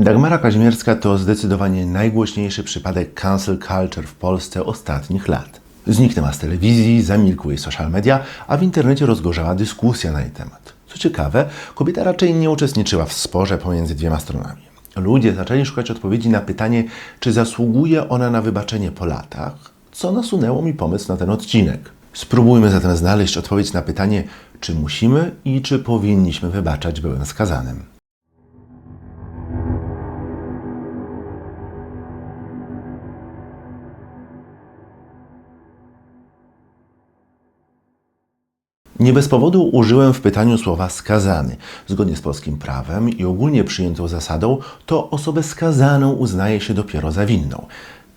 Dagmara Kaźmierska to zdecydowanie najgłośniejszy przypadek cancel culture w Polsce ostatnich lat. Zniknęła z telewizji, zamilkły jej social media, a w internecie rozgorzała dyskusja na jej temat. Co ciekawe, kobieta raczej nie uczestniczyła w sporze pomiędzy dwiema stronami. Ludzie zaczęli szukać odpowiedzi na pytanie, czy zasługuje ona na wybaczenie po latach, co nasunęło mi pomysł na ten odcinek. Spróbujmy zatem znaleźć odpowiedź na pytanie, czy musimy i czy powinniśmy wybaczać byłym skazanym. Nie bez powodu użyłem w pytaniu słowa skazany. Zgodnie z polskim prawem i ogólnie przyjętą zasadą, to osobę skazaną uznaje się dopiero za winną.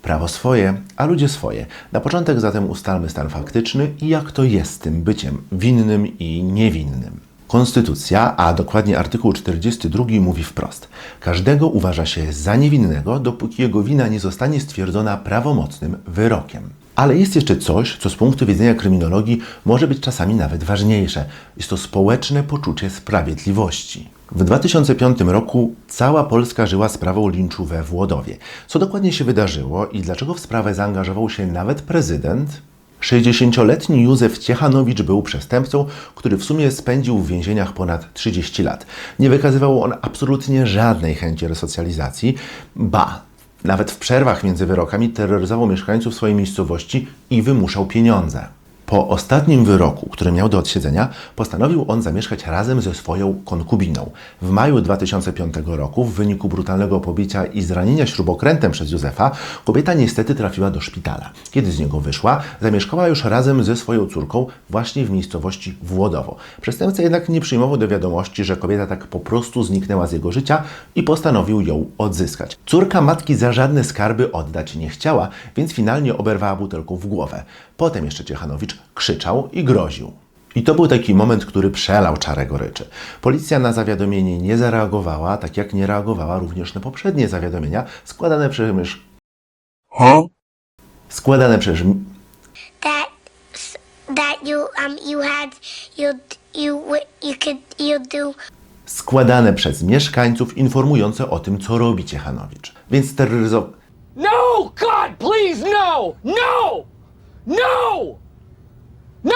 Prawo swoje, a ludzie swoje. Na początek zatem ustalmy stan faktyczny i jak to jest z tym byciem winnym i niewinnym. Konstytucja, a dokładnie artykuł 42 mówi wprost: Każdego uważa się za niewinnego, dopóki jego wina nie zostanie stwierdzona prawomocnym wyrokiem. Ale jest jeszcze coś, co z punktu widzenia kryminologii może być czasami nawet ważniejsze. Jest to społeczne poczucie sprawiedliwości. W 2005 roku cała Polska żyła sprawą linczu we Włodowie. Co dokładnie się wydarzyło i dlaczego w sprawę zaangażował się nawet prezydent? 60-letni Józef Ciechanowicz był przestępcą, który w sumie spędził w więzieniach ponad 30 lat. Nie wykazywał on absolutnie żadnej chęci resocjalizacji, ba, nawet w przerwach między wyrokami terroryzował mieszkańców swojej miejscowości i wymuszał pieniądze. Po ostatnim wyroku, który miał do odsiedzenia, postanowił on zamieszkać razem ze swoją konkubiną. W maju 2005 roku, w wyniku brutalnego pobicia i zranienia śrubokrętem przez Józefa, kobieta niestety trafiła do szpitala. Kiedy z niego wyszła, zamieszkała już razem ze swoją córką właśnie w miejscowości Włodowo. Przestępca jednak nie przyjmował do wiadomości, że kobieta tak po prostu zniknęła z jego życia i postanowił ją odzyskać. Córka matki za żadne skarby oddać nie chciała, więc finalnie oberwała butelką w głowę. Potem jeszcze Ciechanowicz krzyczał i groził. I to był taki moment, który przelał czarę goryczy. Policja na zawiadomienie nie zareagowała, tak jak nie reagowała również na poprzednie zawiadomienia składane przez mysz... Składane przez... that that you um you had you you you could you do składane przez mieszkańców informujące o tym, co robi Ciechanowicz. Więc terroryzował... No! God, please, no! No! No! No!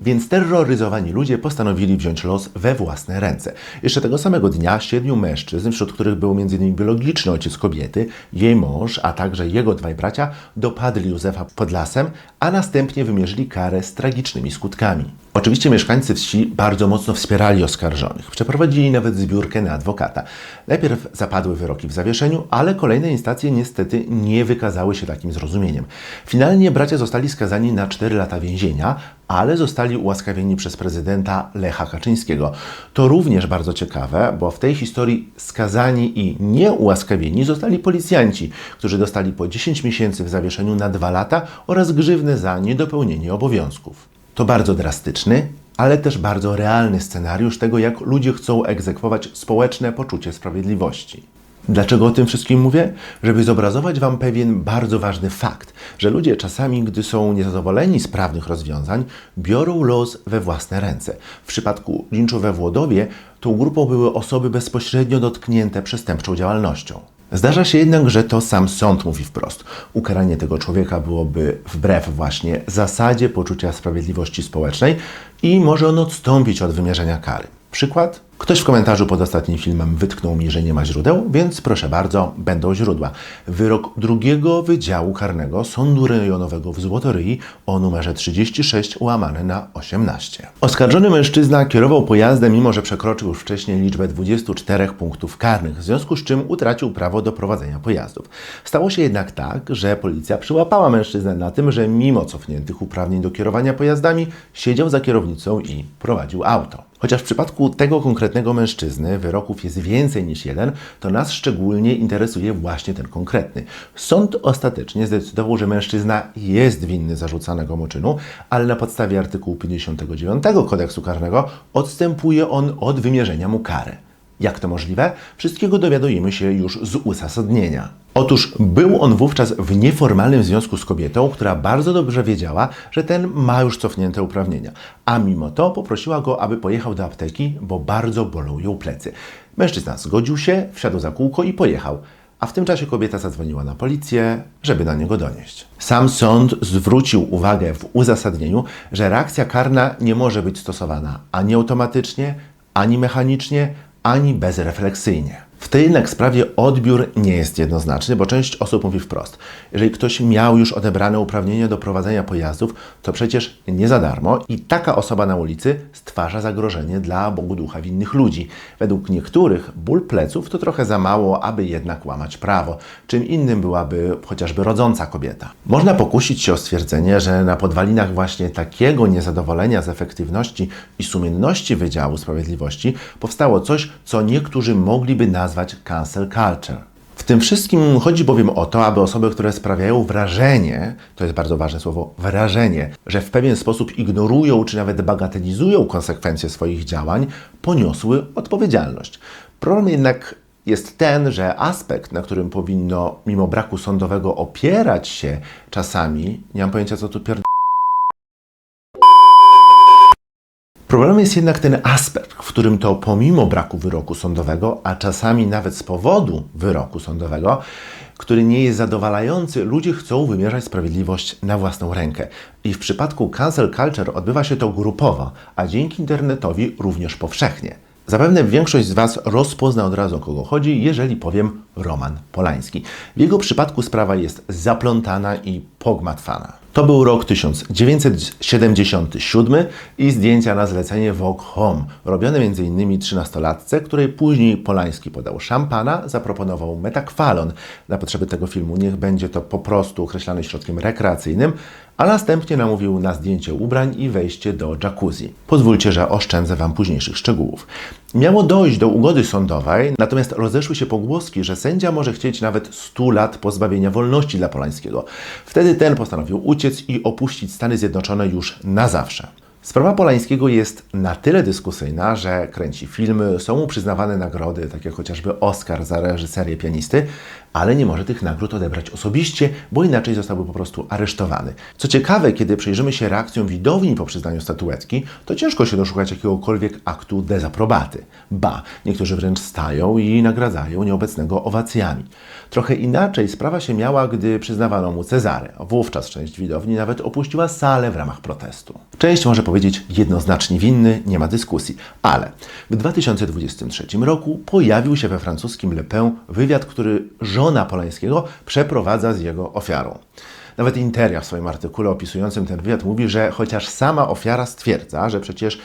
Więc terroryzowani ludzie postanowili wziąć los we własne ręce. Jeszcze tego samego dnia siedmiu mężczyzn, wśród których był m.in. biologiczny ojciec kobiety, jej mąż, a także jego dwaj bracia, dopadli Józefa pod lasem, a następnie wymierzyli karę z tragicznymi skutkami. Oczywiście mieszkańcy wsi bardzo mocno wspierali oskarżonych. Przeprowadzili nawet zbiórkę na adwokata. Najpierw zapadły wyroki w zawieszeniu, ale kolejne instancje niestety nie wykazały się takim zrozumieniem. Finalnie bracia zostali skazani na 4 lata więzienia, ale zostali ułaskawieni przez prezydenta Lecha Kaczyńskiego. To również bardzo ciekawe, bo w tej historii skazani i nieułaskawieni zostali policjanci, którzy dostali po 10 miesięcy w zawieszeniu na 2 lata oraz grzywnę za niedopełnienie obowiązków. To bardzo drastyczny, ale też bardzo realny scenariusz tego, jak ludzie chcą egzekwować społeczne poczucie sprawiedliwości. Dlaczego o tym wszystkim mówię? Żeby zobrazować Wam pewien bardzo ważny fakt, że ludzie czasami, gdy są niezadowoleni z prawnych rozwiązań, biorą los we własne ręce. W przypadku linczu we Włodowie tą grupą były osoby bezpośrednio dotknięte przestępczą działalnością. Zdarza się jednak, że to sam sąd mówi wprost. Ukaranie tego człowieka byłoby wbrew właśnie zasadzie poczucia sprawiedliwości społecznej i może on odstąpić od wymierzenia kary. Przykład? Ktoś w komentarzu pod ostatnim filmem wytknął mi, że nie ma źródeł, więc proszę bardzo, będą źródła. Wyrok drugiego Wydziału Karnego Sądu Rejonowego w Złotoryi o numerze 36 łamane na 18. Oskarżony mężczyzna kierował pojazdem, mimo że przekroczył już wcześniej liczbę 24 punktów karnych, w związku z czym utracił prawo do prowadzenia pojazdów. Stało się jednak tak, że policja przyłapała mężczyznę na tym, że mimo cofniętych uprawnień do kierowania pojazdami, siedział za kierownicą i prowadził auto. Chociaż w przypadku tego konkretnego mężczyzny wyroków jest więcej niż jeden, to nas szczególnie interesuje właśnie ten konkretny. Sąd ostatecznie zdecydował, że mężczyzna jest winny zarzucanego mu czynu, ale na podstawie artykułu 59 kodeksu karnego odstępuje on od wymierzenia mu kary. Jak to możliwe? Wszystkiego dowiadujemy się już z uzasadnienia. Otóż był on wówczas w nieformalnym związku z kobietą, która bardzo dobrze wiedziała, że ten ma już cofnięte uprawnienia, a mimo to poprosiła go, aby pojechał do apteki, bo bardzo bolą ją plecy. Mężczyzna zgodził się, wsiadł za kółko i pojechał. A w tym czasie kobieta zadzwoniła na policję, żeby na niego donieść. Sam sąd zwrócił uwagę w uzasadnieniu, że reakcja karna nie może być stosowana ani automatycznie, ani mechanicznie, ani bezrefleksyjnie. W tej jednak sprawie odbiór nie jest jednoznaczny, bo część osób mówi wprost: jeżeli ktoś miał już odebrane uprawnienia do prowadzenia pojazdów, to przecież nie za darmo i taka osoba na ulicy stwarza zagrożenie dla Bogu ducha winnych ludzi. Według niektórych ból pleców to trochę za mało, aby jednak łamać prawo. Czym innym byłaby chociażby rodząca kobieta. Można pokusić się o stwierdzenie, że na podwalinach właśnie takiego niezadowolenia z efektywności i sumienności Wydziału Sprawiedliwości powstało coś, co niektórzy mogliby nazwać cancel culture. W tym wszystkim chodzi bowiem o to, aby osoby, które sprawiają wrażenie, to jest bardzo ważne słowo, wrażenie, że w pewien sposób ignorują czy nawet bagatelizują konsekwencje swoich działań, poniosły odpowiedzialność. Problem jednak jest ten, że aspekt, na którym powinno mimo braku sądowego opierać się czasami, nie mam pojęcia co tu pierd... Problemem jest jednak ten aspekt, w którym to pomimo braku wyroku sądowego, a czasami nawet z powodu wyroku sądowego, który nie jest zadowalający, ludzie chcą wymierzać sprawiedliwość na własną rękę. I w przypadku cancel culture odbywa się to grupowo, a dzięki internetowi również powszechnie. Zapewne większość z Was rozpozna od razu o kogo chodzi, jeżeli powiem Roman Polański. W jego przypadku sprawa jest zaplątana i pogmatwana. To był rok 1977 i zdjęcia na zlecenie Vogue Home, robione m.in. 13-latce, której później Polański podał szampana, zaproponował metakwalon. Na potrzeby tego filmu niech będzie to po prostu określany środkiem rekreacyjnym, a następnie namówił na zdjęcie ubrań i wejście do jacuzzi. Pozwólcie, że oszczędzę Wam późniejszych szczegółów. Miało dojść do ugody sądowej, natomiast rozeszły się pogłoski, że sędzia może chcieć nawet 100 lat pozbawienia wolności dla Polańskiego. Wtedy ten postanowił uciec i opuścić Stany Zjednoczone już na zawsze. Sprawa Polańskiego jest na tyle dyskusyjna, że kręci filmy, są mu przyznawane nagrody, takie chociażby Oscar za reżyserię pianisty, ale nie może tych nagród odebrać osobiście, bo inaczej zostałby po prostu aresztowany. Co ciekawe, kiedy przyjrzymy się reakcjom widowni po przyznaniu statuetki, to ciężko się doszukać jakiegokolwiek aktu dezaprobaty. Ba, niektórzy wręcz stają i nagradzają nieobecnego owacjami. Trochę inaczej sprawa się miała, gdy przyznawano mu Cezary. Wówczas część widowni nawet opuściła salę w ramach protestu. Część może powiedzieć jednoznacznie winny, nie ma dyskusji, ale w 2023 roku pojawił się we francuskim Le Pen wywiad, który żona Polańskiego przeprowadza z jego ofiarą. Nawet Interia w swoim artykule opisującym ten wywiad mówi, że chociaż sama ofiara stwierdza, że przecież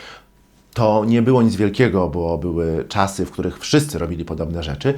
to nie było nic wielkiego, bo były czasy, w których wszyscy robili podobne rzeczy,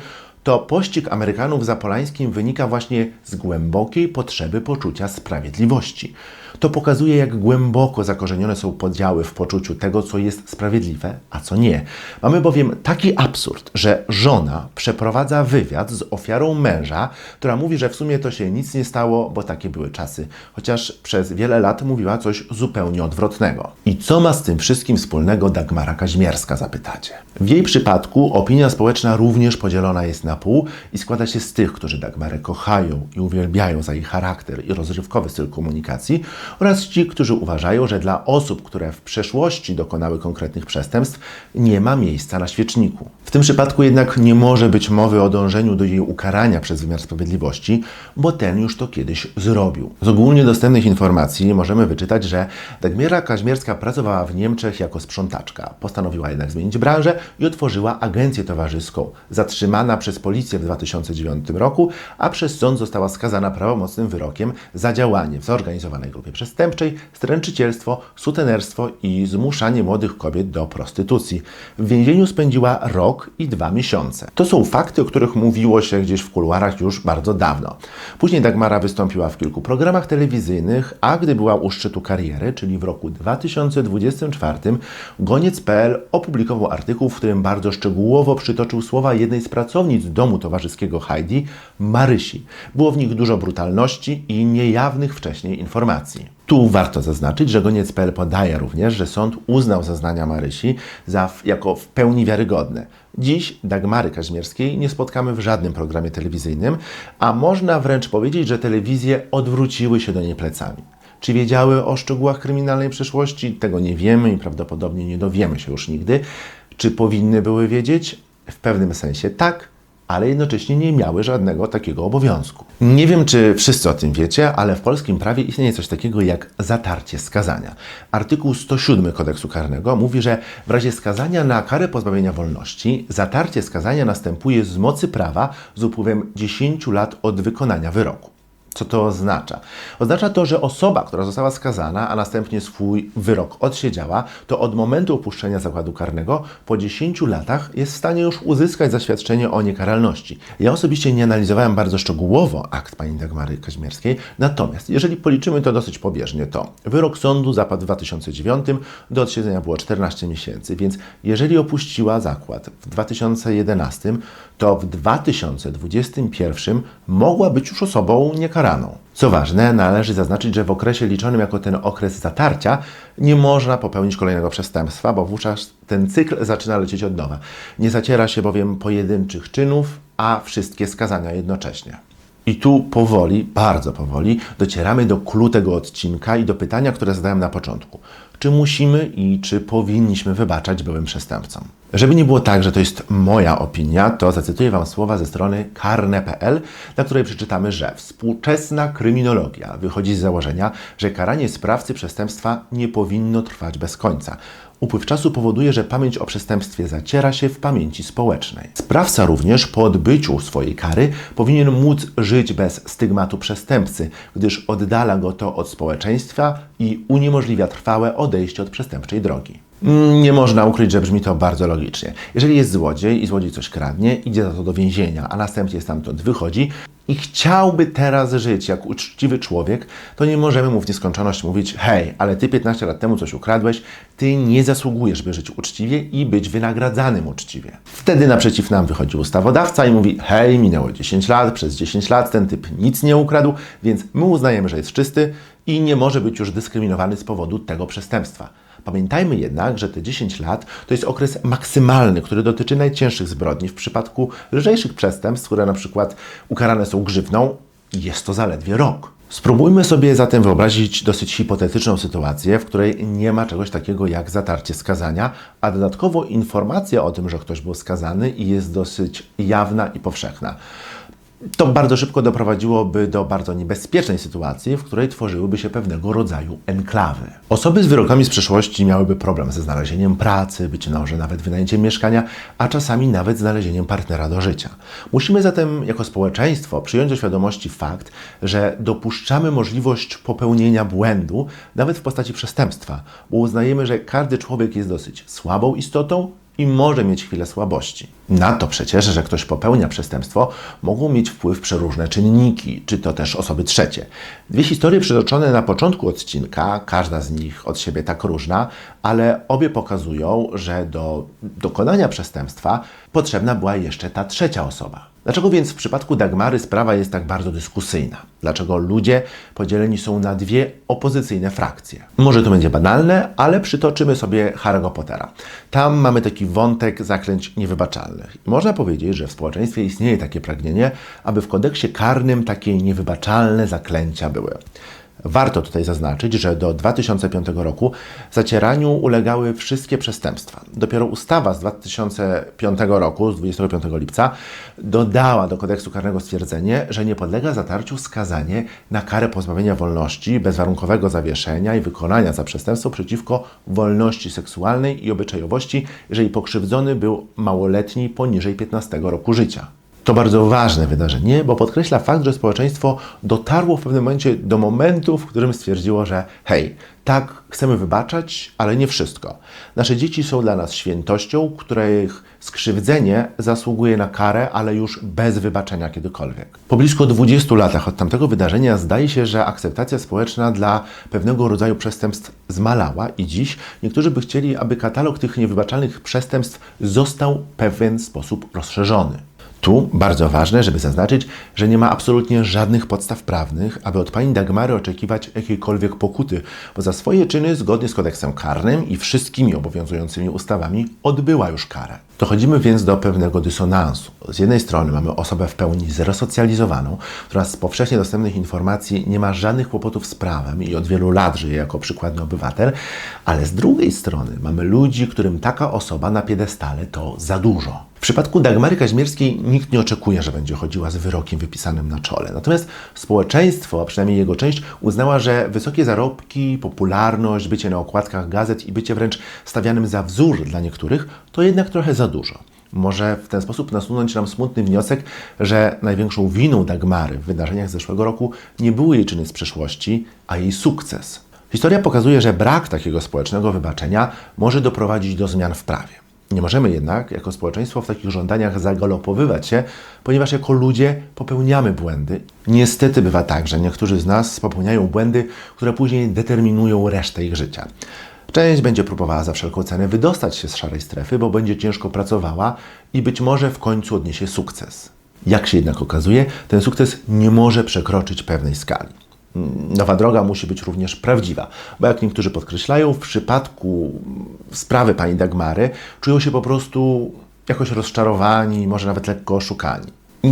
to pościg Amerykanów za Polańskim wynika właśnie z głębokiej potrzeby poczucia sprawiedliwości. To pokazuje, jak głęboko zakorzenione są podziały w poczuciu tego, co jest sprawiedliwe, a co nie. Mamy bowiem taki absurd, że żona przeprowadza wywiad z ofiarą męża, która mówi, że w sumie to się nic nie stało, bo takie były czasy, chociaż przez wiele lat mówiła coś zupełnie odwrotnego. I co ma z tym wszystkim wspólnego Dagmara Kaźmierska, zapytacie? W jej przypadku opinia społeczna również podzielona jest na pół i składa się z tych, którzy Dagmarę kochają i uwielbiają za jej charakter i rozrywkowy styl komunikacji oraz ci, którzy uważają, że dla osób, które w przeszłości dokonały konkretnych przestępstw, nie ma miejsca na świeczniku. W tym przypadku jednak nie może być mowy o dążeniu do jej ukarania przez wymiar sprawiedliwości, bo ten już to kiedyś zrobił. Z ogólnie dostępnych informacji możemy wyczytać, że Dagmiera Kaźmierska pracowała w Niemczech jako sprzątaczka. Postanowiła jednak zmienić branżę i otworzyła agencję towarzyską. Zatrzymana przez policję w 2009 roku, a przez sąd została skazana prawomocnym wyrokiem za działanie w zorganizowanej grupie przestępczej, stręczycielstwo, sutenerstwo i zmuszanie młodych kobiet do prostytucji. W więzieniu spędziła rok i dwa miesiące. To są fakty, o których mówiło się gdzieś w kuluarach już bardzo dawno. Później Dagmara wystąpiła w kilku programach telewizyjnych, a gdy była u szczytu kariery, czyli w roku 2024, Goniec.pl opublikował artykuł, w którym bardzo szczegółowo przytoczył słowa jednej z pracownic domu towarzyskiego Heidi, Marysi. Było w nich dużo brutalności i niejawnych wcześniej informacji. Tu warto zaznaczyć, że Goniec.pl podaje również, że sąd uznał zeznania Marysi za jako w pełni wiarygodne. Dziś Dagmary Kaźmierskiej nie spotkamy w żadnym programie telewizyjnym, a można wręcz powiedzieć, że telewizje odwróciły się do niej plecami. Czy wiedziały o szczegółach kryminalnej przeszłości? Tego nie wiemy i prawdopodobnie nie dowiemy się już nigdy. Czy powinny były wiedzieć? W pewnym sensie tak, ale jednocześnie nie miały żadnego takiego obowiązku. Nie wiem, czy wszyscy o tym wiecie, ale w polskim prawie istnieje coś takiego jak zatarcie skazania. Artykuł 107 kodeksu karnego mówi, że w razie skazania na karę pozbawienia wolności zatarcie skazania następuje z mocy prawa z upływem 10 lat od wykonania wyroku. Co to oznacza? Oznacza to, że osoba, która została skazana, a następnie swój wyrok odsiedziała, to od momentu opuszczenia zakładu karnego po 10 latach jest w stanie już uzyskać zaświadczenie o niekaralności. Ja osobiście nie analizowałem bardzo szczegółowo akt pani Dagmary Kaźmierskiej, natomiast jeżeli policzymy to dosyć pobieżnie, to wyrok sądu zapadł w 2009, do odsiedzenia było 14 miesięcy, więc jeżeli opuściła zakład w 2011, to w 2021 mogła być już osobą niekaraną. Co ważne, należy zaznaczyć, że w okresie liczonym jako ten okres zatarcia nie można popełnić kolejnego przestępstwa, bo wówczas ten cykl zaczyna lecieć od nowa. Nie zaciera się bowiem pojedynczych czynów, a wszystkie skazania jednocześnie. I tu powoli, bardzo powoli, docieramy do klu tego odcinka i do pytania, które zadałem na początku. Czy musimy i czy powinniśmy wybaczać byłym przestępcom? Żeby nie było tak, że to jest moja opinia, to zacytuję Wam słowa ze strony karne.pl, na której przeczytamy, że współczesna kryminologia wychodzi z założenia, że karanie sprawcy przestępstwa nie powinno trwać bez końca. Upływ czasu powoduje, że pamięć o przestępstwie zaciera się w pamięci społecznej. Sprawca również po odbyciu swojej kary powinien móc żyć bez stygmatu przestępcy, gdyż oddala go to od społeczeństwa i uniemożliwia trwałe odejście od przestępczej drogi. Mm, Nie można ukryć, że brzmi to bardzo logicznie. Jeżeli jest złodziej i złodziej coś kradnie, idzie za to do więzienia, a następnie stamtąd wychodzi i chciałby teraz żyć jak uczciwy człowiek, to nie możemy mu w nieskończoność mówić: hej, ale ty 15 lat temu coś ukradłeś, ty nie zasługujesz, by żyć uczciwie i być wynagradzanym uczciwie. Wtedy naprzeciw nam wychodzi ustawodawca i mówi: hej, minęło 10 lat, przez 10 lat ten typ nic nie ukradł, więc my uznajemy, że jest czysty i nie może być już dyskryminowany z powodu tego przestępstwa. Pamiętajmy jednak, że te 10 lat to jest okres maksymalny, który dotyczy najcięższych zbrodni. W przypadku lżejszych przestępstw, które na przykład ukarane są grzywną, jest to zaledwie rok. Spróbujmy sobie zatem wyobrazić dosyć hipotetyczną sytuację, w której nie ma czegoś takiego jak zatarcie skazania, a dodatkowo informacja o tym, że ktoś był skazany jest dosyć jawna i powszechna. To bardzo szybko doprowadziłoby do bardzo niebezpiecznej sytuacji, w której tworzyłyby się pewnego rodzaju enklawy. Osoby z wyrokami z przeszłości miałyby problem ze znalezieniem pracy, być może nawet wynajęciem mieszkania, a czasami nawet znalezieniem partnera do życia. Musimy zatem jako społeczeństwo przyjąć do świadomości fakt, że dopuszczamy możliwość popełnienia błędu, nawet w postaci przestępstwa, bo uznajemy, że każdy człowiek jest dosyć słabą istotą, i może mieć chwilę słabości. Na to przecież, że ktoś popełnia przestępstwo, mogą mieć wpływ przeróżne czynniki, czy to też osoby trzecie. Dwie historie przytoczone na początku odcinka, każda z nich od siebie tak różna, ale obie pokazują, że do dokonania przestępstwa potrzebna była jeszcze ta trzecia osoba. Dlaczego więc w przypadku Dagmary sprawa jest tak bardzo dyskusyjna? Dlaczego ludzie podzieleni są na dwie opozycyjne frakcje? Może to będzie banalne, ale przytoczymy sobie Harry'ego Pottera. Tam mamy taki wątek zaklęć niewybaczalnych. Można powiedzieć, że w społeczeństwie istnieje takie pragnienie, aby w kodeksie karnym takie niewybaczalne zaklęcia były. Warto tutaj zaznaczyć, że do 2005 roku zacieraniu ulegały wszystkie przestępstwa. Dopiero ustawa z 2005 roku, z 25 lipca, dodała do kodeksu karnego stwierdzenie, że nie podlega zatarciu skazanie na karę pozbawienia wolności, bezwarunkowego zawieszenia i wykonania za przestępstwo przeciwko wolności seksualnej i obyczajowości, jeżeli pokrzywdzony był małoletni poniżej 15 roku życia. To bardzo ważne wydarzenie, bo podkreśla fakt, że społeczeństwo dotarło w pewnym momencie do momentu, w którym stwierdziło, że hej, tak, chcemy wybaczać, ale nie wszystko. Nasze dzieci są dla nas świętością, których skrzywdzenie zasługuje na karę, ale już bez wybaczenia kiedykolwiek. Po blisko 20 latach od tamtego wydarzenia zdaje się, że akceptacja społeczna dla pewnego rodzaju przestępstw zmalała i dziś niektórzy by chcieli, aby katalog tych niewybaczalnych przestępstw został w pewien sposób rozszerzony. Tu bardzo ważne, żeby zaznaczyć, że nie ma absolutnie żadnych podstaw prawnych, aby od pani Dagmary oczekiwać jakiejkolwiek pokuty, bo za swoje czyny, zgodnie z kodeksem karnym i wszystkimi obowiązującymi ustawami, odbyła już karę. Dochodzimy więc do pewnego dysonansu. Z jednej strony mamy osobę w pełni zresocjalizowaną, która z powszechnie dostępnych informacji nie ma żadnych kłopotów z prawem i od wielu lat żyje jako przykładny obywatel, ale z drugiej strony mamy ludzi, którym taka osoba na piedestale to za dużo. W przypadku Dagmary Kaźmierskiej nikt nie oczekuje, że będzie chodziła z wyrokiem wypisanym na czole. Natomiast społeczeństwo, a przynajmniej jego część, uznała, że wysokie zarobki, popularność, bycie na okładkach gazet i bycie wręcz stawianym za wzór dla niektórych to jednak trochę za dużo. Może w ten sposób nasunąć nam smutny wniosek, że największą winą Dagmary w wydarzeniach z zeszłego roku nie były jej czyny z przeszłości, a jej sukces. Historia pokazuje, że brak takiego społecznego wybaczenia może doprowadzić do zmian w prawie. Nie możemy jednak jako społeczeństwo w takich żądaniach zagalopowywać się, ponieważ jako ludzie popełniamy błędy. Niestety bywa tak, że niektórzy z nas popełniają błędy, które później determinują resztę ich życia. Część będzie próbowała za wszelką cenę wydostać się z szarej strefy, bo będzie ciężko pracowała i być może w końcu odniesie sukces. Jak się jednak okazuje, ten sukces nie może przekroczyć pewnej skali. Nowa droga musi być również prawdziwa, bo jak niektórzy podkreślają, w przypadku sprawy pani Dagmary czują się po prostu jakoś rozczarowani, może nawet lekko oszukani.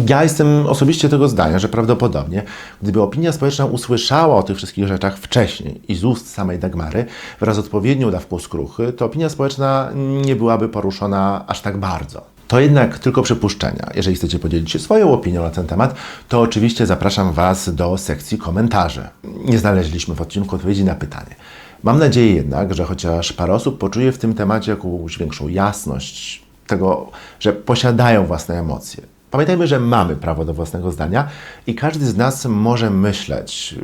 Ja jestem osobiście tego zdania, że prawdopodobnie, gdyby opinia społeczna usłyszała o tych wszystkich rzeczach wcześniej i z ust samej Dagmary wraz z odpowiednią dawką skruchy, to opinia społeczna nie byłaby poruszona aż tak bardzo. To jednak tylko przypuszczenia. Jeżeli chcecie podzielić się swoją opinią na ten temat, to oczywiście zapraszam Was do sekcji komentarzy. Nie znaleźliśmy w odcinku odpowiedzi na pytanie. Mam nadzieję jednak, że chociaż parę osób poczuje w tym temacie jakąś większą jasność tego, że posiadają własne emocje. Pamiętajmy, że mamy prawo do własnego zdania i każdy z nas może myśleć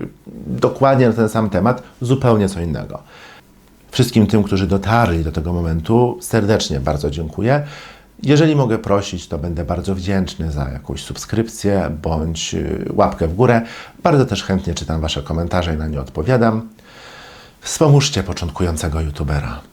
dokładnie na ten sam temat zupełnie co innego. Wszystkim tym, którzy dotarli do tego momentu, serdecznie bardzo dziękuję. Jeżeli mogę prosić, to będę bardzo wdzięczny za jakąś subskrypcję bądź y, łapkę w górę. Bardzo też chętnie czytam Wasze komentarze i na nie odpowiadam. Wspomóżcie początkującego youtubera.